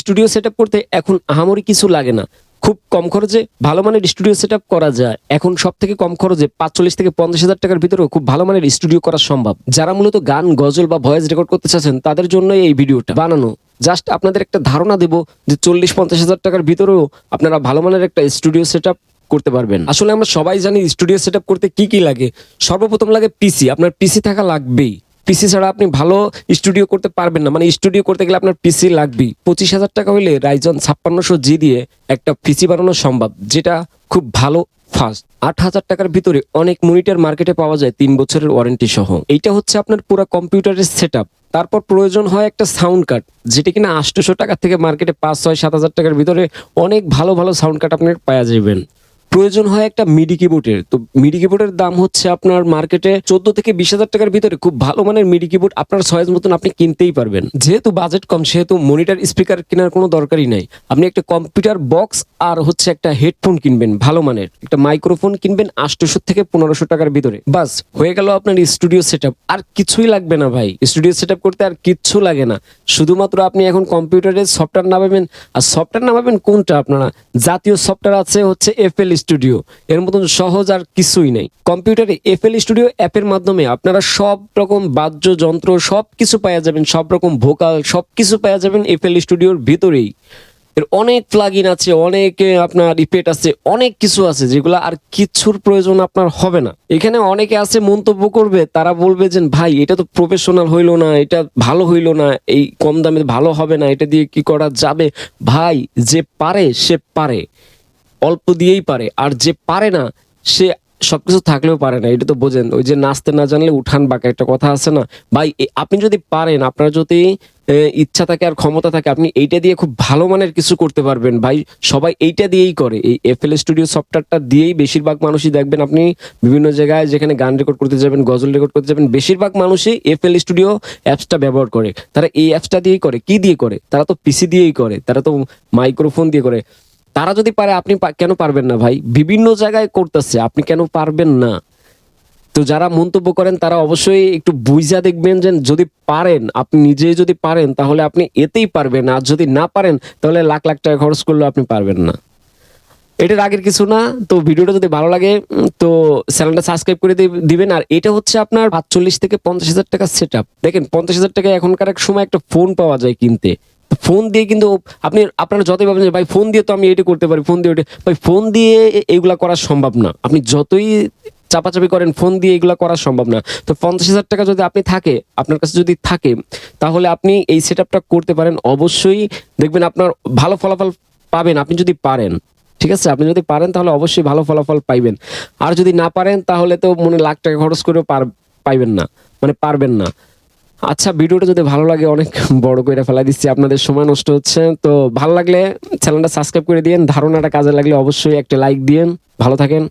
Studio set করতে এখন আহামরি কিছু লাগে না। খুব কম খরচে ভালো মানের স্টুডিও সেট করা যায়। এখন সব থেকে কম খরচে পাঁচচল্লিশ থেকে পঞ্চাশ হাজার টাকার ভিতরেও খুব ভালো মানের স্টুডিও করা সম্ভব। যারা মূলত গান, গজল বা ভয়েস রেকর্ড করতে চাচ্ছেন, তাদের জন্য এই ভিডিওটা বানানো। জাস্ট আপনাদের একটা ধারণা দেব যে চল্লিশ পঞ্চাশ হাজার টাকার ভিতরেও আপনারা ভালো মানের একটা স্টুডিও সেট করতে পারবেন। আসলে আমরা সবাই জানি স্টুডিও সেট করতে কি কি লাগে। সর্বপ্রথম লাগে পিসি আপনার পিসি থাকা লাগবেই। পিসি ছাড়া আপনি ভালো স্টুডিও করতে পারবেন না। মানে স্টুডিও করতে গেলে আপনার পিসি লাগবেই। পঁচিশ হাজার টাকা হলে রাইজন ছাপ্পান্নশো জি দিয়ে একটা পিসি বানানো সম্ভব, যেটা খুব ভালো ফাস্ট আট হাজার টাকার ভিতরে অনেক মনিটর মার্কেটে পাওয়া যায় তিন বছরের ওয়ারেন্টি সহ। এইটা হচ্ছে আপনার পুরো কম্পিউটারের সেট তারপর প্রয়োজন হয় একটা সাউন্ড কার্ড যেটা কিনা আটশোশো টাকা থেকে মার্কেটে পাঁচ, ছয়, সাত হাজার টাকার ভিতরে অনেক ভালো ভালো সাউন্ড কার্ড আপনার পাওয়া যাবেন প্রয়োজন হয় একটা মিডি কিবোর্ডের তো মিডি কিবোর্ডের দাম হচ্ছে আপনার মার্কেটে চোদ্দ থেকে বিশ হাজার টাকার ভিতরে খুব ভালো মানের মিডি কিবোর্ড আপনার সয়েজ মতন আপনি কিনতেই পারবেন। যেহেতু বাজেট কম, সেহেতু মনিটার স্পিকার কেনার কোনো দরকারই নাই। আপনি একটা কম্পিউটার বক্স আর হচ্ছে একটা হেডফোন কিনবেন ভালো মানের। একটা মাইক্রোফোন কিনবেন আটশোশো থেকে পনেরোশো টাকার ভিতরে। বাস, হয়ে গেল আপনার স্টুডিও সেট আর কিছুই লাগবে না ভাই। স্টুডিও সেট করতে আর কিচ্ছু লাগে না। শুধুমাত্র আপনি এখন কম্পিউটারে সফটওয়্যার নামাবেন। আর সফটওয়্যার নামাবেন কোনটা আপনারা? জাতীয় সফটওয়্যার আছে হচ্ছে এফএল স্টুডিও। এর মতন সহজ আর কিছুই নেই। কম্পিউটারে এফএল স্টুডিও অ্যাপের মাধ্যমে আপনারা সব রকম বাদ্যযন্ত্র সব কিছু পাওয়া যাবেন, সব রকম ভোকাল সব কিছু পাওয়া যাবেন এফএল স্টুডিওর ভিতরেই। এর অনেক প্লাগইন আছে, অনেক আপনার ইফেক্ট আছে, অনেক কিছু আছে যেগুলো আর কিছুর প্রয়োজন আপনার হবে না। এখানে অনেকে আছে মন্তব্য করবে, তারা বলবে যে, ভাই, এটা তো প্রফেশনাল হইল না, এটা ভালো হইল না, এই কম দামে ভালো হবে না, এটা দিয়ে কি করা যাবে? ভাই, যে পারে, সে পারে। অল্প দিয়েই পারে। আর যে পারে না, সে সবকিছু থাকলেও পারে না। এটা তো বোঝেন, ওই যে নাচতে না জানলে উঠান বাঁকা একটা কথা আছে না? ভাই আপনি যদি পারেন, আপনার যদি ইচ্ছা থাকে আর ক্ষমতা থাকে, আপনি এইটা দিয়ে খুব ভালো মানের কিছু করতে পারবেন। ভাই, সবাই এইটা দিয়েই করে। এই এফ এল স্টুডিও সফটওয়্যারটা দিয়েই বেশিরভাগ মানুষই দেখবেন আপনি বিভিন্ন জায়গায় যেখানে গান রেকর্ড করতে যাবেন, গজল রেকর্ড করতে যাবেন, বেশিরভাগ মানুষই এফ এল স্টুডিও অ্যাপসটা ব্যবহার করে। তারা এই অ্যাপসটা দিয়েই করে। কি দিয়ে করে? তারা তো পিসি দিয়েই করে। তারা তো মাইক্রোফোন দিয়ে করে। তারা যদি পারে, আপনি কেন পারবেন না ভাই? বিভিন্ন জায়গায় করতেছে, আপনি কেন পারবেন না? তো যারা মন্তব্য করেন, তারা অবশ্যই একটু বুঝা দেখবেন যে যদি পারেন, আপনি নিজেই যদি পারেন, তাহলে আপনি এতেই পারবেন। আর যদি না পারেন, তাহলে লাখ লাখ টাকা খরচ করলেও আপনি পারবেন না। এটার আগের কিছু না, তো ভিডিওটা যদি ভালো লাগে তো চ্যানেলটা সাবস্ক্রাইব করে দিবেন। আর এটা হচ্ছে আপনার পাঁচচল্লিশ থেকে পঞ্চাশ হাজার টাকা সেট দেখেন, পঞ্চাশ হাজার টাকা এখনকার এক সময় একটা ফোন পাওয়া যায় কিনতে। ফোন দিয়ে কিন্তু আপনি, আপনারা যতই ভাবেন ভাই, ফোন দিয়ে তো আমি এটা করতে পারি, ফোন দিয়ে ওটা, ভাই, ফোন দিয়ে এইগুলা করা সম্ভব না। আপনি যতই চাপাচাপি করেন, ফোন দিয়ে এগুলা করা সম্ভব না। তো পঞ্চাশ হাজার টাকা যদি আপনি থাকে, আপনার কাছে যদি থাকে, তাহলে আপনি এই সেট করতে পারেন। অবশ্যই দেখবেন আপনার ভালো ফলাফল পাবেন আপনি যদি পারেন। ঠিক আছে? আপনি যদি পারেন, তাহলে অবশ্যই ভালো ফলাফল পাইবেন। আর যদি না পারেন, তাহলে তো মনে লাখ টাকা খরচ করেও পার, পাইবেন না। মানে পারবেন না। আচ্ছা ভিডিওটা যদি ভালো লাগে, অনেক বড় করে ফেলা দিচ্ছি। আপনাদের সময় নষ্ট হচ্ছে। তো ভালো লাগলে চ্যানেলটা সাবস্ক্রাইব করে দিন ধারণাটা কাজে লাগলে অবশ্যই একটা লাইক দিন ভালো থাকেন।